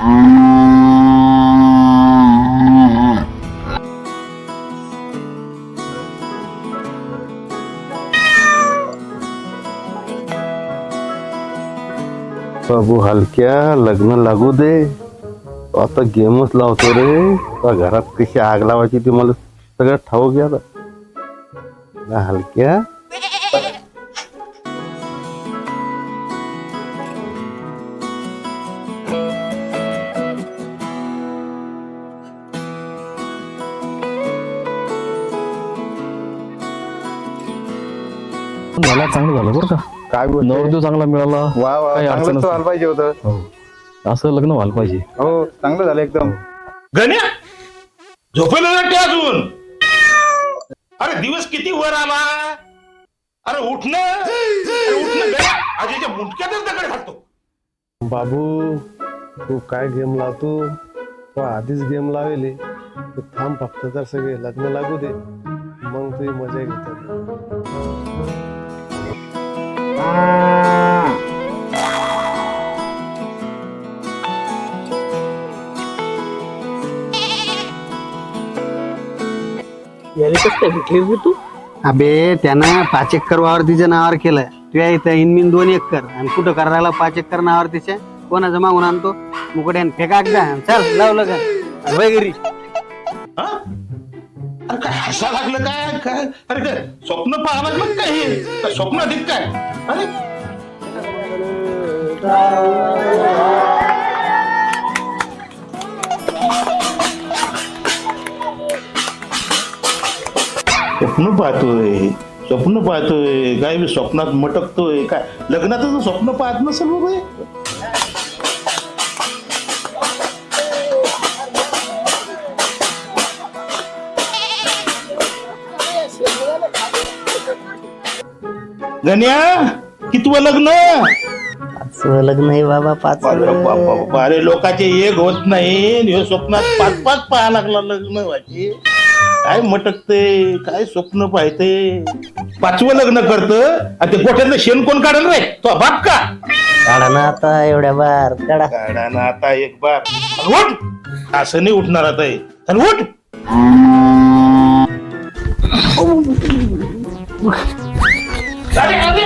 बाबू हलक्या लग्न लागू दे. आता गेमच लावतो रे. आता घरात कशी आग लावायची ती मला सगळं ठाऊक घ्या हलक्या मला चांगलं झालं बरं का. काय बोलतोय? नवरदेव चांगला मिळाला. वा वा काही अडचण. व्हायला पाहिजे होतं. हो. असं लग्न व्हायला पाहिजे. हो चांगलं झालं एकदम. गण्या झोपेला अजून. अरे दिवस किती वर आला? अरे उठणं. अरे उठणं गण्या. आजीच्या मुंडक्यातच दगड घालतो. बाबू तू काय गेम लावतो? तो आधीच गेम लावेले तू थांब फक्त तर सगळे लग्न लागू दे. मग तुझी मजा घेतो. अबे त्यानं पाच एकर वावर तिच्या नावावर केलं तुया इथं इनमिन दोन एकर. आणि कुठं करायला पाच एकर नावावर तिच्या कोणाचं मागून आणतो? मुकड्यान फेकाक जा चल लावलं का हा? अरे काय हसा लागलं काय? काय? अरे काय स्वप्न पाहा लागलं काय हे? काय स्वप्न अधिक काय? अरे? स्वप्न पाहतोय स्वप्न पाहतोय काय मी स्वप्नात मटकतोय काय? लग्नाचं स्वप्न पाहत नसेल बाबा हे? गण्या कितवं लग्न? लग्न आहे बाबा पाच अरे बाबा बाबा, अरे लोकांचे एक होत नाही आणि ह्यो स्वप्नात पाच पाच पाहा लागला लग्न व्हायचे. काय मटकते काय स्वप्न पाहते? पाचवं लग्न करत आणि ते गोठ्यातलं शेण कोण काढल रे? तो बाप का? काढा ना आता एवढ्या बार काढा. काढा ना आता एक बाप अरे उठ! असं नाही उठणार आता हे. आणि उठ! अरे, अरे.